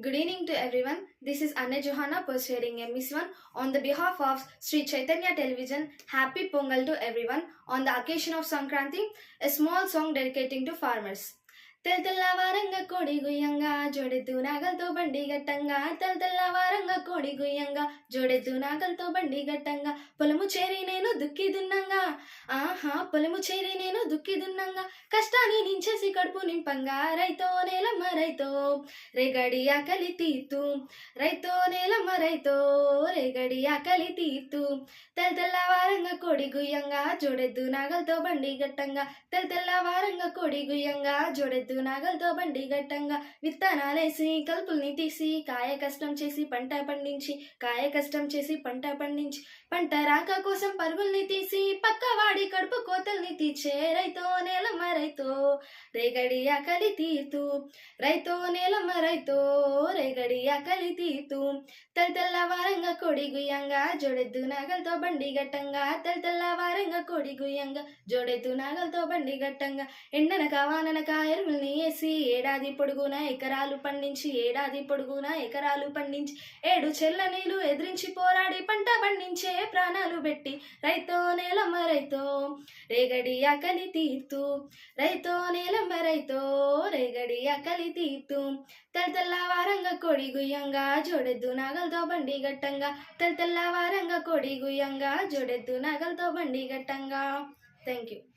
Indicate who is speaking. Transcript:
Speaker 1: Good evening to everyone. This is Anna Johanna persuading MS1 on the behalf of Sri Chaitanya Television. Happy Pongal to everyone on the occasion of Sankranti, a small song dedicating to farmers. తెల్ తెల్లవారంగా కోడి గుయ్యంగా జోడెద్దు నాగలతో బండి గట్టంగా తెల్ తెల్లవారంగా కోడి గుయ్యంగా జోడెద్దు నాగలతో బండి గట్టంగా పొలము చేరి నేను దుక్కి దున్నంగా. ఆహా పొలము చేరి నేను దుక్కి దున్నంగా. కష్టాన్ని నించేసి కడుపు నింపంగా. రైతో నేలమ్మ రైతో రేగడి ఆకలి తీర్తు. రైతో నేలమ్మ రైతో రేగడి ఆకలి తీర్తు. తెల్ తెల్లవారంగా కోడి గుయ్యంగా జోడెద్దు నాగలతో బండి గట్టంగా తెల్ తెల్లవారంగా కోడి గుయ్యంగా జోడెద్దు నాగలతో బండి గట్టంగా విత్తనాలేసి కలుపుల్ని తీసి కాయ కష్టం చేసి పంట పండించి కాయ కష్టం చేసి పంట పండించి పంట రాక కోసం పరుగుల్ని తీసి పక్కవాడి కడుపు కోతల్ని తీర్చే రైతో నేలమ్మ రైతో. రేగడి ఆకలి తీతూ రైతో నేలమ్మ రైతో రేగడి ఆకలి తీతూ తెల్ తెల్లవారంగా కొడి గుయ్యంగా జోడెద్దు నాగలతో బండి గట్టంగా. తెల్ తెల్లవారంగా కొడి గుయ్యంగా జోడెద్దు నాగలతో బండి గట్టంగా. ఎండనక వాననక ఎరువుల్ని వేసి ఏడాది పొడుగున ఎకరాలు పండించి ఏడాది పొడుగున ఎకరాలు పండించి. ఏడు చెల్ల నీళ్ళు ఎదిరించి పోరాడి పంట పండించే ప్రాణాలు పెట్టి రైతో నేలమ్మ రైతో రేగడి ఆకలి తీర్తూ. రైతో నేలమ్మ రైతో రేగడి ఆకలి తీర్తూ తెల్ల తెల్లవారంగా కోడి గుయ్యంగా జోడెద్దు నాగలతో బండి గట్టంగా. తెల్ల తెల్లవారంగా కోడి గుయ్యంగా జోడెద్దు నాగలతో బండి గట్టంగా. Thank you